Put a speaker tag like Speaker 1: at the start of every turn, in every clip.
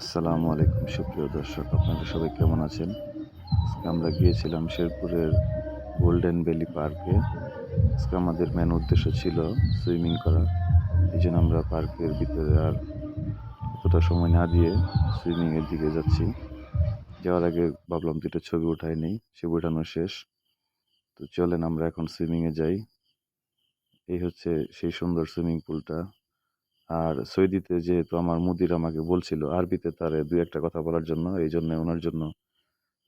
Speaker 1: আসসালামু আলাইকুম, সুপ্রিয় দর্শক, আপনারা সবাই কেমন আছেন? আজকে আমরা গিয়েছিলাম শেরপুরের গোল্ডেন ভ্যালি পার্কে আজকে আমাদের মেন উদ্দেশ্য ছিল সুইমিং করা। এই জন্য আমরা পার্কের ভিতরে আর অতটা সময় না দিয়ে সুইমিংয়ের দিকে যাচ্ছি। যাওয়ার আগে ভাবলাম দুটো ছবি উঠাই নেই, ছবি উঠানো শেষ। তো চলেন আমরা এখন সুইমিংয়ে যাই। এই হচ্ছে সেই সুন্দর সুইমিং পুলটা আর সৌদিতে যেহেতু আমার মুদির আমাকে বলছিল, আরবিতে তার দু একটা কথা বলার জন্য, এই জন্য ওনার জন্য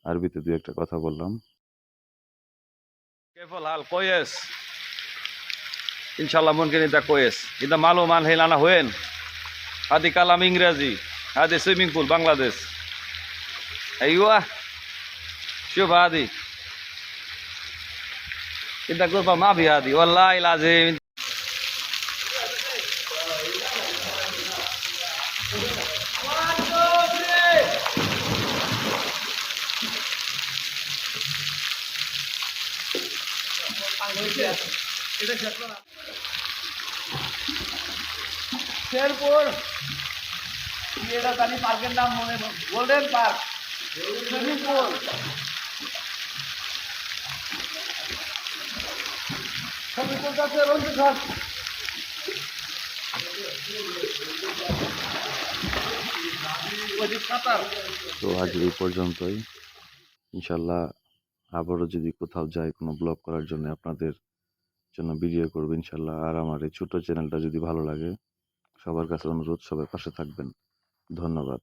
Speaker 1: আরবিতে দু একটা কথা বললাম।
Speaker 2: ইনশাল্লাহ মনকে নিদা কোয়েস। ইদা মালু মান হেলানা হয়েন। আদি কালাম ইংরাজি আদি সুইমিং পুল, বাংলাদেশ। আইয়া শুভ আদি কিন্তু গোপা মা ভি আদি ওল্লাহ ইলাজিম
Speaker 3: শেরপুর। এটা জানি পার্কের নাম মনে গোল্ডেন পার্ক সুইমিং পুল ছবি তুলতে রঞ্জিত ঘর ওইদিক সাঁতার
Speaker 1: তো আজ এই পর্যন্তই। ইনশাল্লাহ আবারও যদি কোথাও যাই কোনো ব্লগ করার জন্য আপনাদের জন্য ভিডিও করব ইনশাল্লাহ আর আমার এই ছোটো চ্যানেলটা যদি ভালো লাগে, সবার কাছে অনুরোধ, সবাই পাশে থাকবেন। ধন্যবাদ।